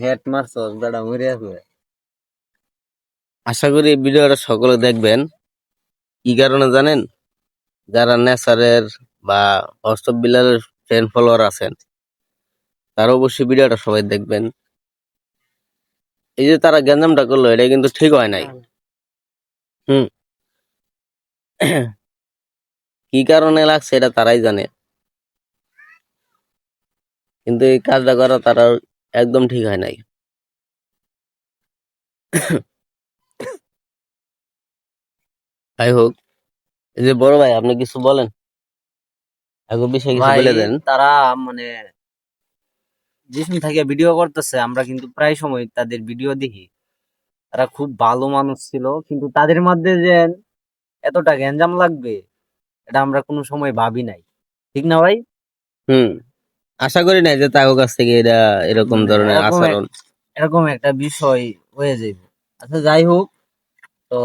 Head মারছস মরে আশা করি ভিডিওটা সকলে দেখবেন। কি কারণে জানেন? যারা নেচারের বা হোয়াটসঅ্যাপ বিলালের ফ্রেন্ড ফলোয়ার আছেন, তারা অবশ্যই ভিডিওটা সবাই দেখবেন। এই যে তারা গ্যাঞ্জামটা করল, এটা কিন্তু ঠিক হয় নাই। হুম। কি কারণে লাগছে এটা তারাই জানে। কিন্তু এই কাজটা করা তারা একদম ঠিক হয় নাই। যাই হোক এই যে বড় ভাই আপনি কিছু বলেন? এখন বিষয়ে কিছু বলে দেন। তারা মানে যেখান থেকে ভিডিও করতেছে আমরা কিন্তু প্রায় সময় তাদের ভিডিও দেখি। তারা খুব ভালো মানুষ ছিল কিন্তু তাদের মধ্যে যে এতটা গ্যাঞ্জাম লাগবে এটা আমরা কোনো সময় ভাবি নাই। ঠিক না ভাই? হুম। আশা করি নাই যে তাগো কাছ থেকে এটা এরকম ধরনের আচরণ। এরকম একটা বিষয় হয়ে যাবে আচ্ছা যাই হোক তো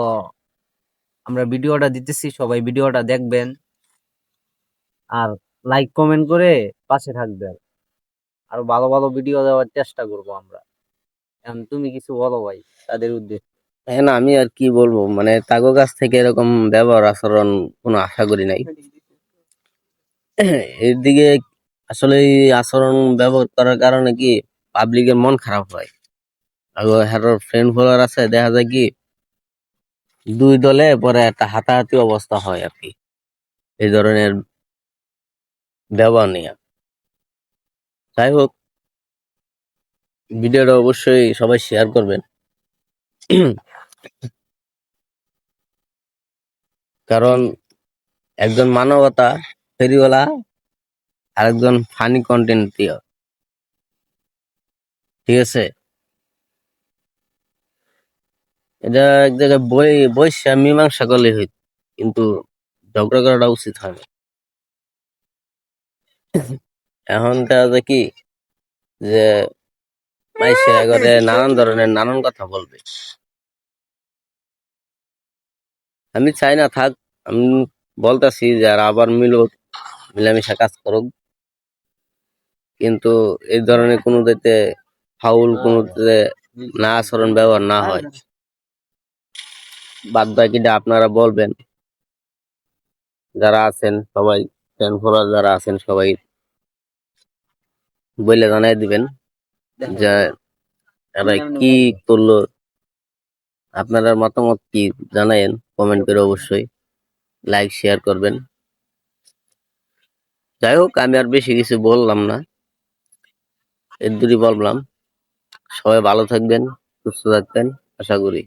আমরা ভিডিওটা দিতেছি সবাই ভিডিওটা দেখবেন। আর লাইক কমেন্ট করে পাশে থাকবেন। আর ভালো ভালো ভিডিও দেওয়ার চেষ্টা করব আমরা। এখন তুমি কিছু বলো ভাই তাদের উদ্দেশ্যে। হ্যাঁ না আমি আর কি বলব মানে তাগো কাছ থেকে এরকম ব্যবহার আচরণ কোনো আশা করি নাই। এর দিকে আসলে এই আচরণ ব্যবহার করার কারণে কি পাবলিকের মন খারাপ হয়। আর হ্যারোর ফ্রেন্ড ফলোয়ার আছে, দেখা যায় কি দুই দলে পরে একটা হাতাহাতি অবস্থা হয় আর কি। এই ধরনের ব্যবহার নিয়ে। যাই হোক, ভিডিওটা অবশ্যই সবাই শেয়ার করবেন। কারণ একজন মানবতা, ফেরিওয়ালা আরেকজন ফানি কন্টেন্ট প্রিয়। ঠিক আছে? এটা এক জায়গায় বই বৈশা মীমাংসা করলে হইত, কিন্তু ঝগড়া করাটা উচিত হয় এখন দেখা কি, যে মাইসে নানান ধরনের নানান কথা বলবে। আমি চাই না থাক, আমি বলতেছি যে আর আবার মিলুক, মিলামিশা কাজ করুক। কিন্তু এই ধরনের কোনো দিতে ফাউল কোনো না। আচরণ ব্যবহার না হয়। বাদ বাকিটা আপনারা বলবেন। যারা আছেন সবাই ফ্যান ফলোয়ার যারা আছেন সবাই বলে জানাই দিবেন যে এরা কি করল আপনারা মতামত কি জানায়েন কমেন্ট করে অবশ্যই লাইক শেয়ার করবেন। যাই হোক আমি আর বেশি কিছু বললাম না। এর দুটি বললাম। সবাই ভালো থাকবেন সুস্থ থাকবেন আশা করি।